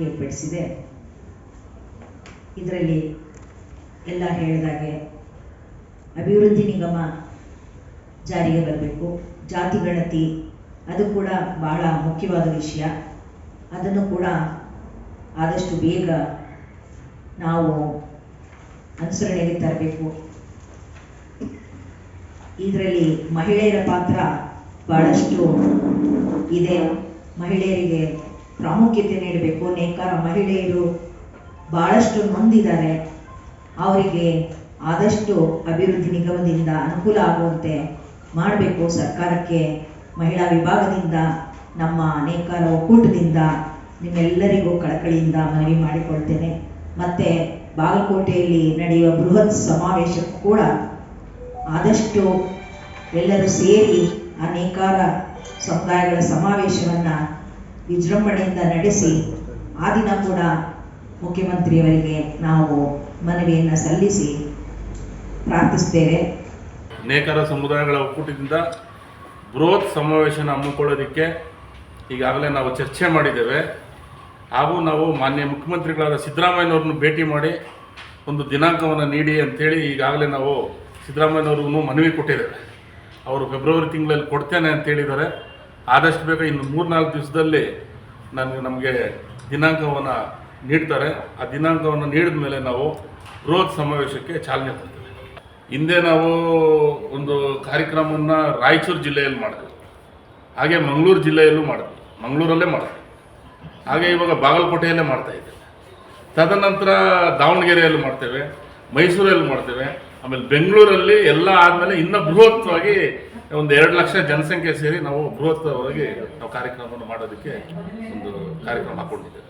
ಏರ್ಪಡಿಸಿದೆ. ಇದರಲ್ಲಿ ಎಲ್ಲ ಹೇಳಿದಾಗೆ ಅಭಿವೃದ್ಧಿ ನಿಗಮ ಜಾರಿಗೆ ಬರಬೇಕು. ಜಾತಿ ಗಣತಿ, ಅದು ಕೂಡ ಬಹಳ ಮುಖ್ಯವಾದ ವಿಷಯ. ಅದನ್ನು ಕೂಡ ಆದಷ್ಟು ಬೇಗ ನಾವು ಅನುಸರಣೆಗೆ ತರಬೇಕು. ಇದರಲ್ಲಿ ಮಹಿಳೆಯರ ಪಾತ್ರ ಬಹಳಷ್ಟು ಇದೆ. ಮಹಿಳೆಯರಿಗೆ ಪ್ರಾಮುಖ್ಯತೆ ನೀಡಬೇಕು, ನೇಕಾರ ಮಹಿಳೆಯರು ಬಹಳಷ್ಟು ನೊಂದಿದ್ದಾರೆ. ಅವರಿಗೆ ಆದಷ್ಟು ಅಭಿವೃದ್ಧಿ ನಿಗಮದಿಂದ ಅನುಕೂಲ ಆಗುವಂತೆ ಮಾಡಬೇಕು. ಸರ್ಕಾರಕ್ಕೆ, ಮಹಿಳಾ ವಿಭಾಗದಿಂದ, ನಮ್ಮ ನೇಕಾರ ಒಕ್ಕೂಟದಿಂದ, ನಿಮ್ಮೆಲ್ಲರಿಗೂ ಕಳಕಳಿಯಿಂದ ಮನವಿ ಮಾಡಿಕೊಳ್ತೇನೆ. ಮತ್ತು ಬಾಗಲಕೋಟೆಯಲ್ಲಿ ನಡೆಯುವ ಬೃಹತ್ ಸಮಾವೇಶಕ್ಕೂ ಕೂಡ ಆದಷ್ಟು ಎಲ್ಲರೂ ಸೇರಿ ಆ ನೇಕಾರ ಸಮುದಾಯಗಳ ಸಮಾವೇಶವನ್ನು ವಿಜೃಂಭಣೆಯಿಂದ ನಡೆಸಿ, ಆ ದಿನ ಕೂಡ ಮುಖ್ಯಮಂತ್ರಿಯವರಿಗೆ ನಾವು ಮನವಿಯನ್ನು ಸಲ್ಲಿಸಿ ಪ್ರಾರ್ಥಿಸ್ತೇವೆ ನೇಕಾರ ಸಮುದಾಯಗಳ ಒಕ್ಕೂಟದಿಂದ ಬೃಹತ್ ಸಮಾವೇಶನ ಹಮ್ಮಿಕೊಳ್ಳೋದಕ್ಕೆ ಈಗಾಗಲೇ ನಾವು ಚರ್ಚೆ ಮಾಡಿದ್ದೇವೆ. ಹಾಗೂ ನಾವು ಮಾನ್ಯ ಮುಖ್ಯಮಂತ್ರಿಗಳಾದ ಸಿದ್ದರಾಮಯ್ಯನವ್ರನ್ನ ಭೇಟಿ ಮಾಡಿ ಒಂದು ದಿನಾಂಕವನ್ನು ನೀಡಿ ಅಂಥೇಳಿ ಈಗಾಗಲೇ ನಾವು ಸಿದ್ದರಾಮಯ್ಯನವ್ರಿಗೂ ಮನವಿ ಕೊಟ್ಟಿದ್ದೇವೆ. ಅವರು ಫೆಬ್ರವರಿ ತಿಂಗಳಲ್ಲಿ ಕೊಡ್ತೇನೆ ಅಂತ ಹೇಳಿದ್ದಾರೆ. ಆದಷ್ಟು ಬೇಗ ಇನ್ನು ಮೂರ್ನಾಲ್ಕು ದಿವಸದಲ್ಲಿ ನನಗೆ ನಮಗೆ ದಿನಾಂಕವನ್ನು ನೀಡ್ತಾರೆ. ಆ ದಿನಾಂಕವನ್ನು ನೀಡಿದ ಮೇಲೆ ನಾವು ಬೃಹತ್ ಸಮಾವೇಶಕ್ಕೆ ಚಾಲನೆ ಕೊಡ್ತೇವೆ. ಹಿಂದೆ ನಾವು ಒಂದು ಕಾರ್ಯಕ್ರಮವನ್ನು ರಾಯಚೂರು ಜಿಲ್ಲೆಯಲ್ಲಿ ಮಾಡಿದ್ವಿ. ಹಾಗೆ ಮಂಗಳೂರು ಜಿಲ್ಲೆಯಲ್ಲೂ ಮಾಡಿದ್ವಿ. ಮಂಗಳೂರಲ್ಲೇ ಮಾಡಿದ್ವಿ. ಹಾಗೆ ಇವಾಗ ಬಾಗಲಕೋಟೆಯಲ್ಲೇ ಮಾಡ್ತಾ ಇದ್ದೇವೆ. ತದನಂತರ ದಾವಣಗೆರೆಯಲ್ಲಿ ಮಾಡ್ತೇವೆ. ಮೈಸೂರಲ್ಲಿ ಮಾಡ್ತೇವೆ. ಆಮೇಲೆ ಬೆಂಗಳೂರಲ್ಲಿ ಎಲ್ಲ ಆದಮೇಲೆ ಇನ್ನೂ ಬೃಹತ್ವಾಗಿ ಒಂದು ಎರಡು ಲಕ್ಷ ಜನಸಂಖ್ಯೆ ಸೇರಿ ನಾವು ಬೃಹತ್ವಾಗಿ ನಾವು ಕಾರ್ಯಕ್ರಮವನ್ನು ಮಾಡೋದಕ್ಕೆ ಒಂದು ಕಾರ್ಯಕ್ರಮ ಹಾಕೊಂಡಿದ್ದೇವೆ